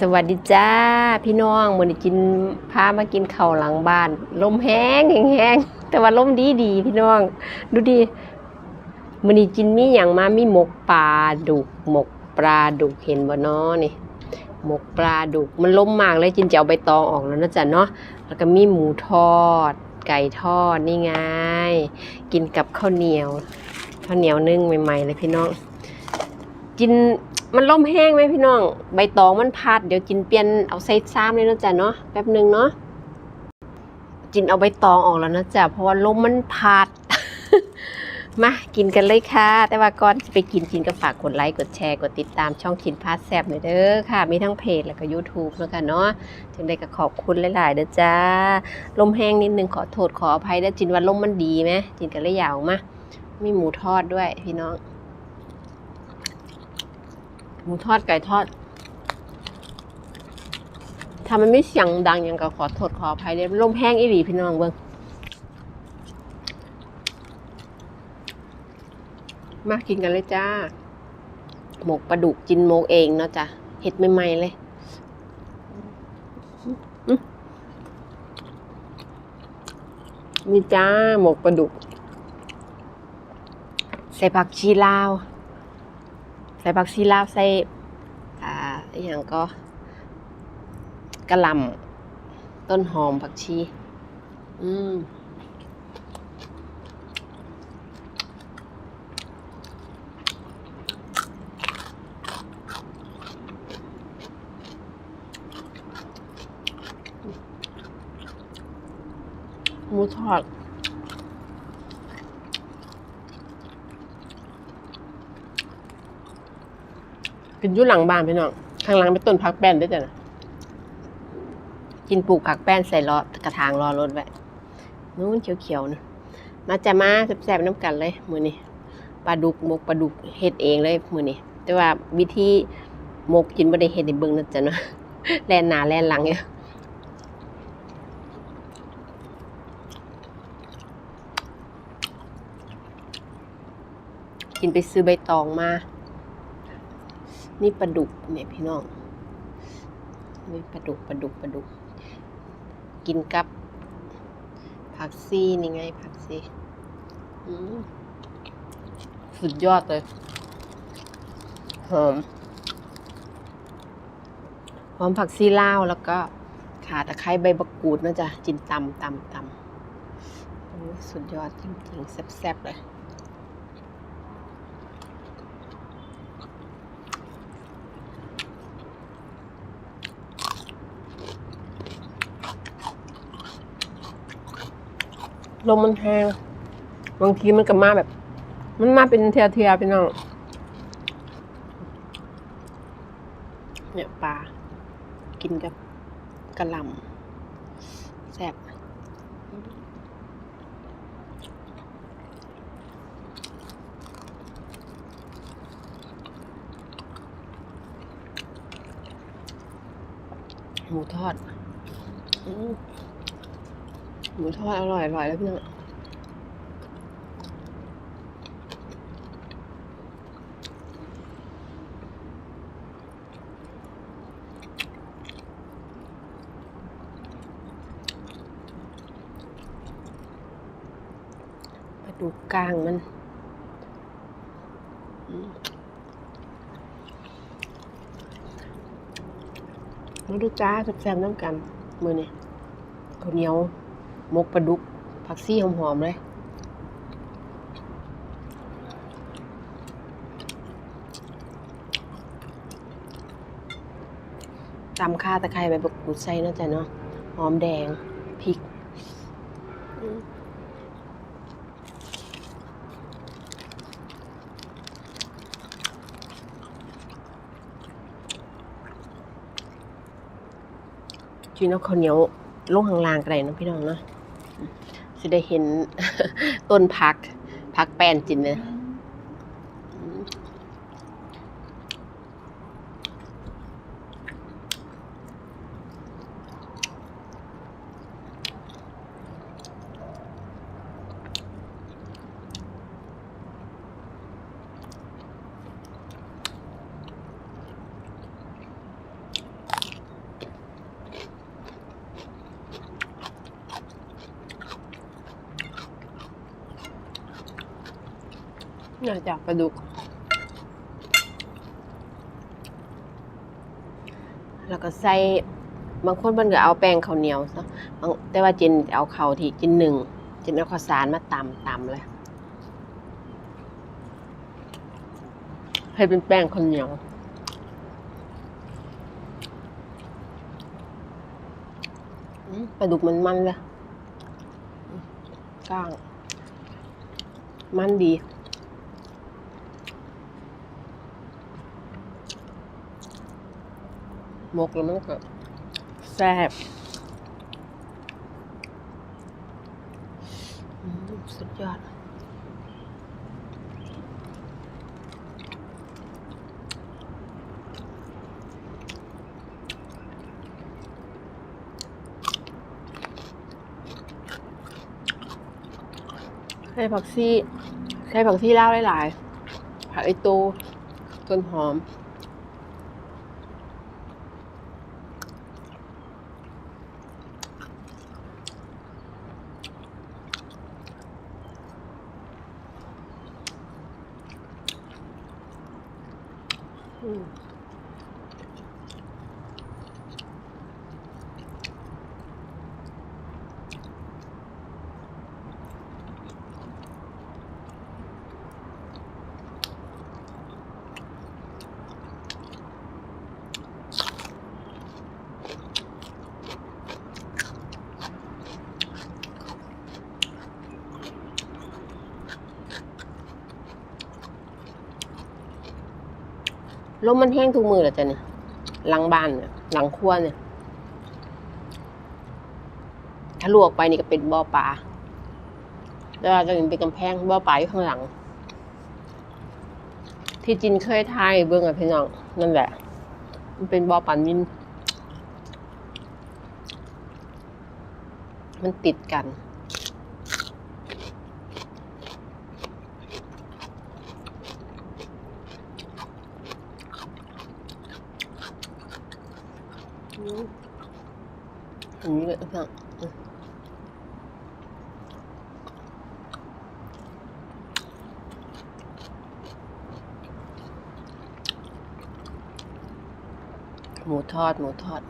สวัสดีจ้าพี่น้องมื้อนี้กินพามากินข้าวหลังบ้าน ลมแห้งแห้งแต่ว่าลมดีดีพี่น้อง ดูดิมื้อนี้กินมีหยังมามีหมกปลาดุกหมกปลาดุกเห็นบ่น้อนี่หมกปลาดุกมันล้มมากเลยจินจะเอาใบตองออกแล้วนะจ๊ะเนาะแล้วก็มีหมูทอด ไก่ทอดนี่ไง กินกับข้าวเหนียวข้าวเหนียวนึ่งใหม่ๆเลยพี่น้องกิน มันล่มแห้งไหมพี่น้อง ใบตองมันพัด เดี๋ยวจินเปลี่ยนเอาใส่ซ้ำเลยนะจ๊ะเนาะแป๊บหนึ่งเนาะจินเอาใบตองออกแล้วนะจ๊ะเพราะว่าลมมันพัดมากินกันเลยค่ะ แต่ว่าก่อนจะไปกินจินก็ฝากกดไลค์กดแชร์กดติดตามช่องชินพาสแซบหน่อยเด้อค่ะ มีทั้งเพจแล้วก็ YouTube แล้วกันเนาะถึงได้ก็ขอบคุณหลาย ๆ เด้อจ้า ลมแห้งนิดนึงขอโทษขออภัยเด้อจินว่าลมมันดีไหมจินก็เลยยาวมามีหมูทอดด้วยพี่น้อง หมูทอดไก่ทอดถ้ามันไม่เสียงดังยังก็ขอโทษขออภัยเลยลมแห้งอีหลีพี่น้องเบิ้งมากินกันเลยจ้า หมกปลาดุกจินโมกเองเนาะจ้ะเห็ดใหม่ๆเลยนี่จ้าหมกปลาดุก ใส่ผักชีลาว ส่ผักชีลาวใส่อ่าอย่างก็กระลำต้นหอมผักชี อืมหมูทอด กินยู่หลังบ้านพี่น้อง ข้างหลังเป็นต้นพักแป้นด้วยจ้ะนะกินปลูกผักแป้นใส่ล้อกระถางรอรถไว้นู้นเขียวๆนะมาจะมาแซ่บๆน้ำกันเลย มือนี้ปลาดุกหมกปลาดุกเฮ็ดเองเลยมือนี้แต่ว่าวิธีหมกกินบ่ได้เฮ็ดให้เบิ่งนะจ๊ะเนาะแล่นหนาแล่นหลังอยู่ยกินไปซื้อใบตองมา นี่ปลาดุกเนี่ยพี่น้องนี่ปลาดุกปลาดุกปลาดุก กินกับ ผักซี่นี่ไง ผักซี่สุดยอดเลยหอมหอมผักซี่ลาวแล้วก็ขาตะไคร้ใบบักกูดนะจ๊ะจินตำตำตำสุดยอดจริงๆแซ่บๆเลย ลมมันแห้งบางทีมันก็มาแบบ มันมาเป็นเทียเทียๆพี่น้องเนี่ยปลา กินกับกระลำแซ่บหมูทอด อื หมูทอดอร่อยอร่อยแล้วพี่น้องมาดูกลางมันมมาดูจ้าแซ่บๆน้ำกัน มือนี่ข้าวเหนียว มกปลาดุก ผักซี่หอมๆเลยตำข้าตะไคร้ใบบักกูดใส่นาะจ๊ะเนาะหอมแดงพริกอืมจีนเอาข้าวเหนียวลงข้างล่างก็ได้เนะพี่น้องเนาะ จะได้เห็นต้นพักพักแป้นจินเนี่ย อยากจากปลาดุก แล้วก็ใส่บางคนมันก็เอาแป้งข้าวเหนียวซะบางแต่ว่าเจนเอาข้าวที่เจนหนึ่งเจนเอาข้าวสารมาตำตำเลย ให้เป็นแป้งข้าวเหนียวปลาดุกมันมันเลยก้าง มันดี มกแล้วมันก็แซ่บอืมสุดยอดใส่ผักซี่ใส่ผักซี่ลาวหลายๆผักไอตูต้นหอม อื ลมมันแห้งทุกมือเหรอจ๊ะเนี่ยหลังบ้านเนี่ยหลังครัวเนี่ย ถ้าลวกไปนี่ก็เป็นบ่อปลาแล้วจะเห็นเป็นกำแพงบ่อปลาอยู่ข้างหลัง ที่จินเคยทายเบื้องกับพี่น้องนั่นแหละ มันเป็นบ่อปลานินมันติดกัน อันนี้เลยค่อืมหมูทอด หมูทอด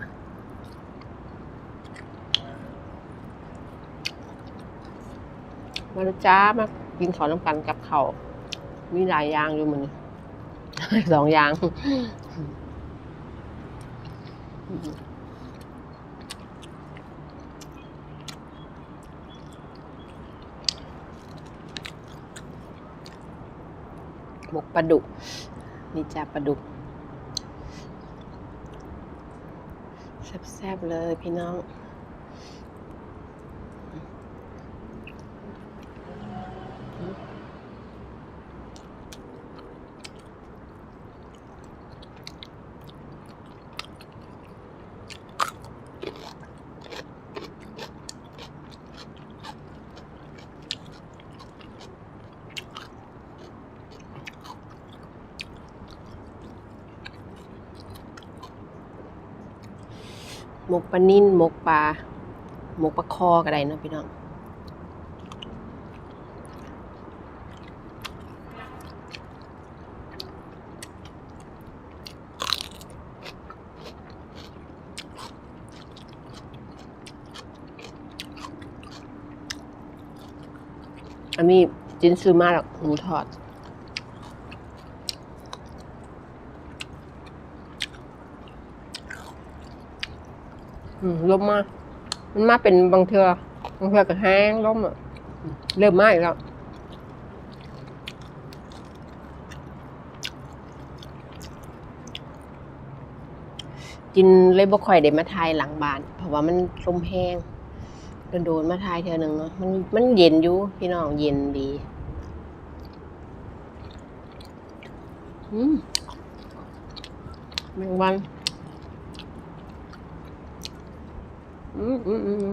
มาลจ้ามากินขอน้ำกันกับเขาวมีหลายอย่างอยู่มันสองอย่าง บกปลาดุกนี่จ้าปลาดุกแซ่บๆเลยพี่น้อง หมกปลานิ่นหมกปลาหมกปลาคอก็ได้เนาะพี่น้องอันนี้จินซื้อมาหรอกหมูทอด ลมมา มันมาเป็นบางเทือบางเทือก็แห้งลมอะเริ่มมาอีกแล้วกินเลยบ่ค่อยได้มาทายหลังบ้าน เพราะว่ามันลมแห้งโดนๆมาทายเทื่อหนึ่งเนาะมันมันเย็นอยู่พี่น้องเย็นดีอืมแมงวัน อืมอืมอืม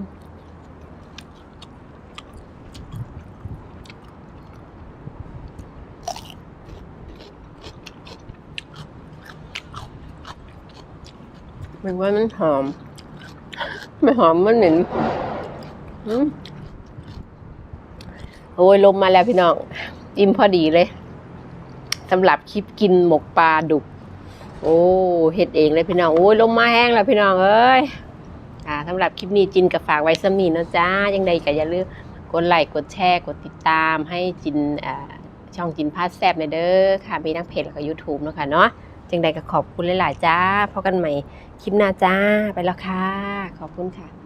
มันว่ามันหอม ไม่หอมมันเหม็นโอ้ยลมมาแล้วพี่น้อง อิ่มพอดีเลยสำหรับคลิปกินหมกปลาดุก โอ้เฮ็ดเองเลยพี่น้อง โอ้ยลมมาแห้งแล้วพี่น้องเอ้ย อ่าสำหรับคลิปนี้จินกับฝากไว้สมีนะจ้ายังไงก็อย่าลืมกดไลค์กดแชร์กดติดตามให้จินช่องจินพาสแซบในเด้อค่ะ มีทั้งเพจแล้วก็ YouTube เนาะค่ะเนาะจังใดก็ขอบคุณหลาย ๆ จ้าพบกันใหม่คลิปหน้าจ้าไปแล้วค่ะ ขอบคุณค่ะ